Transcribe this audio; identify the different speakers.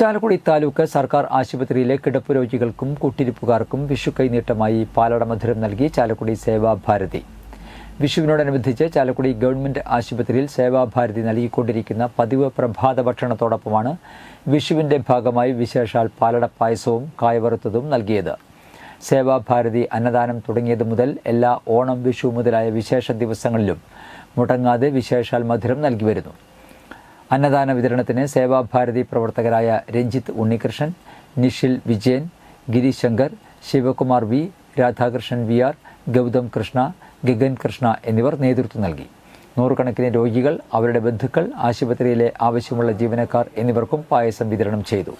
Speaker 1: ചാലക്കുടി താലൂക്ക് സർക്കാർ ആശുപത്രിയിലെ കിടപ്പ് രോഗികൾക്കും കുട്ടിരിപ്പുകാർക്കും വിഷു കൈനീട്ടമായി പാലട മധുരം നൽകി ചാലക്കുടി സേവാഭാരതി വിഷുവിനോടനുബന്ധിച്ച് ചാലക്കുടി ഗവൺമെന്റ് ആശുപത്രിയിൽ സേവാഭാരതി നൽകിക്കൊണ്ടിരിക്കുന്ന പതിവ് പ്രഭാത ഭക്ഷണത്തോടൊപ്പമാണ് വിഷുവിന്റെ ഭാഗമായി വിശേഷാൽ പാലട പായസവും കായവറുത്തതും നൽകിയത്. സേവാഭാരതി അന്നദാനം തുടങ്ങിയത് മുതൽ എല്ലാ ഓണം വിഷു മുതലായ വിശേഷ ദിവസങ്ങളിലും മുടങ്ങാതെ വിശേഷാൽ മധുരം നൽകി വരുന്നു. അന്നദാന വിതരണത്തിന് സേവാഭാരതി പ്രവർത്തകരായ Ranjith Unnikrishnan Nishil Vijayan Girishankar Sivakumar V Radhakrishnan V R Gautham Krishna Gagan Krishna എന്നിവർ നേതൃത്വം നൽകി. നൂറുകണക്കിന് രോഗികൾ അവരുടെ ബന്ധുക്കൾ ആശുപത്രിയിലെ ആവശ്യമുള്ള ജീവനക്കാർ എന്നിവർക്കും പായസം വിതരണം ചെയ്തു.